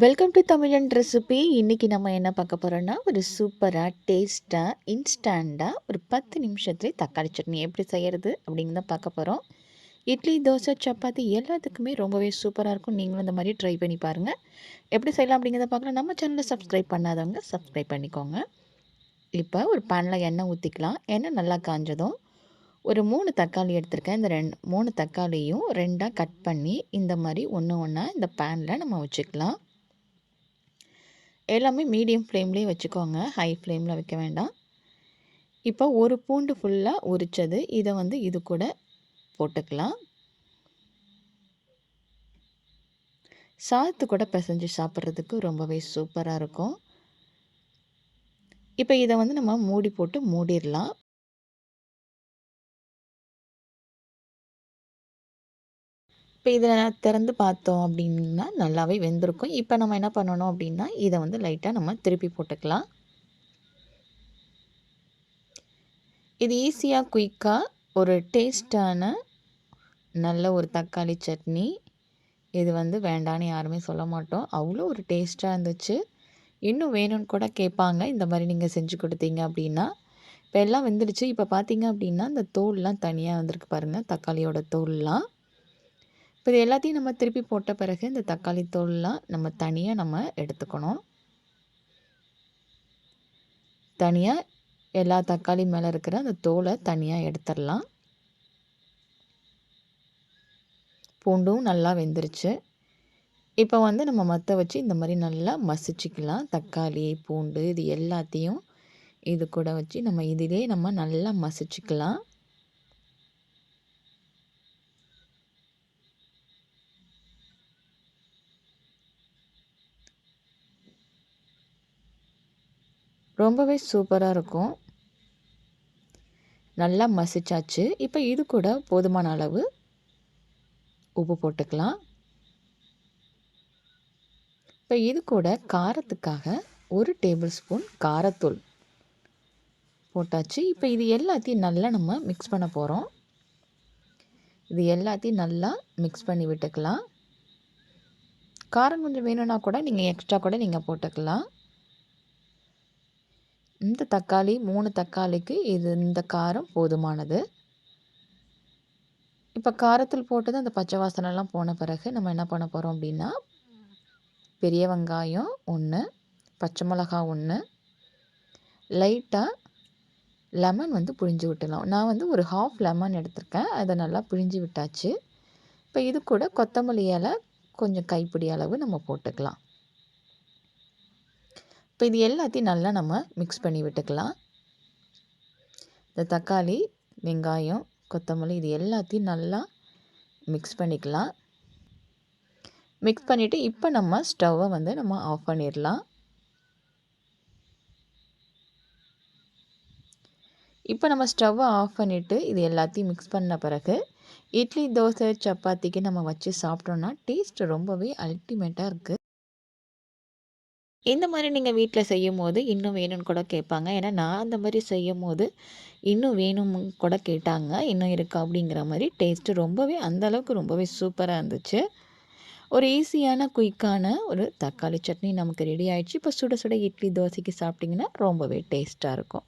Welcome to தமிழன் recipe இன்றைக்கி நம்ம என்ன பார்க்க போகிறோன்னா ஒரு சூப்பராக டேஸ்ட்டாக இன்ஸ்டண்ட்டாக ஒரு பத்து நிமிஷத்துலேயே தக்காளி சட்னி எப்படி செய்கிறது அப்படிங்கிறத பார்க்க போகிறோம் இட்லி தோசை சப்பாத்தி எல்லாத்துக்குமே ரொம்பவே சூப்பராக இருக்கும். நீங்களும் இந்த மாதிரி ட்ரை பண்ணி பாருங்கள் எப்படி செய்யலாம் அப்படிங்கிறத பார்க்கலாம். நம்ம சேனலை சப்ஸ்கிரைப் பண்ணாதவங்க சப்ஸ்கிரைப் பண்ணிக்கோங்க. இப்போ ஒரு பேனில் எண்ணெய் ஊற்றிக்கலாம் எண்ணெய் நல்லா காஞ்சதும் ஒரு மூணு தக்காளி எடுத்திருக்கேன். இந்த ரெண்டு மூணு தக்காளியும் ரெண்டாக கட் பண்ணி இந்த மாதிரி ஒன்று ஒன்றா இந்த பேனில் நம்ம வச்சுக்கலாம். எல்லாமே மீடியம் ஃப்ளேம்லேயே வச்சுக்கோங்க. ஹை ஃப்ளேமில் வைக்க வேண்டாம். இப்போ ஒரு பூண்டு ஃபுல்லாக உரித்தது இதை வந்து இது கூட போட்டுக்கலாம். சாத்து கூட பிசைஞ்சு சாப்பிட்றதுக்கு ரொம்பவே சூப்பராக இருக்கும். இப்போ இதை வந்து நம்ம மூடி போட்டு மூடிடலாம். இப்போ இதில் திறந்து பார்த்தோம் அப்படின்னா நல்லாவே வெந்திருக்கும். இப்போ நம்ம என்ன பண்ணணும் அப்படின்னா இதை வந்து லைட்டாக நம்ம திருப்பி போட்டுக்கலாம். இது ஈஸியாக குயிக்காக ஒரு டேஸ்டான நல்ல ஒரு தக்காளி சட்னி. இது வந்து வேண்டான்னு யாருமே சொல்ல மாட்டோம். அவ்வளோ ஒரு டேஸ்ட்டாக இருந்துச்சு. இன்னும் வேணும்னு கூட கேட்பாங்க. இந்த மாதிரி நீங்கள் செஞ்சு கொடுத்தீங்க அப்படின்னா. இப்போ எல்லாம் வெந்துடுச்சு. இப்போ பார்த்தீங்க அப்படின்னா இந்த தோல்லாம் தனியாக வந்திருக்கு பாருங்கள் தக்காளியோட தோல்லாம். இப்போ இது எல்லாத்தையும் நம்ம திருப்பி போட்ட பிறகு இந்த தக்காளி தோல்லாம் நம்ம தனியாக நம்ம எடுத்துக்கணும். தனியாக எல்லா தக்காளி மேலே இருக்கிற அந்த தோலை தனியாக எடுத்துடலாம். பூண்டும் நல்லா வெந்துருச்சு. இப்போ வந்து நம்ம மற்ற வச்சு இந்த மாதிரி நல்லா மசிச்சிக்கலாம். தக்காளி பூண்டு இது எல்லாத்தையும் இது கூட வச்சு நம்ம இதிலே நம்ம நல்லா மசிச்சுக்கலாம். ரொம்பவே சூப்பராக இருக்கும். நல்லா மசிச்சாச்சு. இப்போ இது கூட போதுமான அளவு உப்பு போட்டுக்கலாம். இப்போ இது கூட காரத்துக்காக ஒரு டேபிள் ஸ்பூன் காரத்தூள் போட்டாச்சு. இப்போ இது எல்லாத்தையும் நல்லா நம்ம மிக்ஸ் பண்ண போகிறோம் இது எல்லாத்தையும் நல்லா மிக்ஸ் பண்ணி விட்டுக்கலாம். காரம் கொஞ்சம் வேணும்னா கூட நீங்கள் எக்ஸ்ட்ரா கூட நீங்கள் போட்டுக்கலாம். இந்த தக்காளி மூணு தக்காளிக்கு இது இந்த காரம் போதுமானது. இப்போ காரத்தில் போட்டது அந்த பச்சை வாசனைலாம் போன பிறகு நம்ம என்ன பண்ண போகிறோம் அப்படின்னா பெரிய வெங்காயம் ஒன்று பச்சை மிளகா ஒன்று லைட்டாக லெமன் வந்து புழிஞ்சு விட்டுலாம் நான் வந்து ஒரு ஹாஃப் லெமன் எடுத்திருக்கேன். அதை நல்லா புழிஞ்சு விட்டாச்சு. இப்போ இது கூட கொத்தமல்லி இலை கொஞ்சம் கைப்பிடி அளவு நம்ம போட்டுக்கலாம். இப்போ இது எல்லாத்தையும் நல்லா நம்ம மிக்ஸ் பண்ணி விட்டுக்கலாம். இந்த தக்காளி வெங்காயம் கொத்தமல்லி இது எல்லாத்தையும் நல்லா மிக்ஸ் பண்ணிக்கலாம். மிக்ஸ் பண்ணிவிட்டு இப்போ நம்ம ஸ்டவ்வை வந்து நம்ம ஆஃப் பண்ணிடலாம். இப்போ நம்ம ஸ்டவ்வை ஆஃப் பண்ணிவிட்டு இது எல்லாத்தையும் மிக்ஸ் பண்ண பிறகு இட்லி தோசை சப்பாத்திக்கு நம்ம வச்சு சாப்பிட்டோன்னா டேஸ்ட் ரொம்பவே அல்டிமேட்டாக இருக்குது இந்த மாதிரி நீங்கள் வீட்டில் செய்யும் போது இன்னும் வேணும்னு கூட கேட்பாங்க. ஏன்னா நான் அந்த மாதிரி செய்யும் போது இன்னும் வேணும் கூட கேட்டாங்க. இன்னும் இருக்கா அப்படிங்கிற மாதிரி டேஸ்ட்டு ரொம்பவே அந்தளவுக்கு ரொம்பவே சூப்பராக இருந்துச்சு. ஒரு ஈஸியான குயிக்கான ஒரு தக்காளி சட்னி நமக்கு ரெடி ஆயிடுச்சு. இப்போ சுட சுட இட்லி தோசைக்கு சாப்பிட்டிங்கன்னா ரொம்பவே டேஸ்ட்டாக இருக்கும்.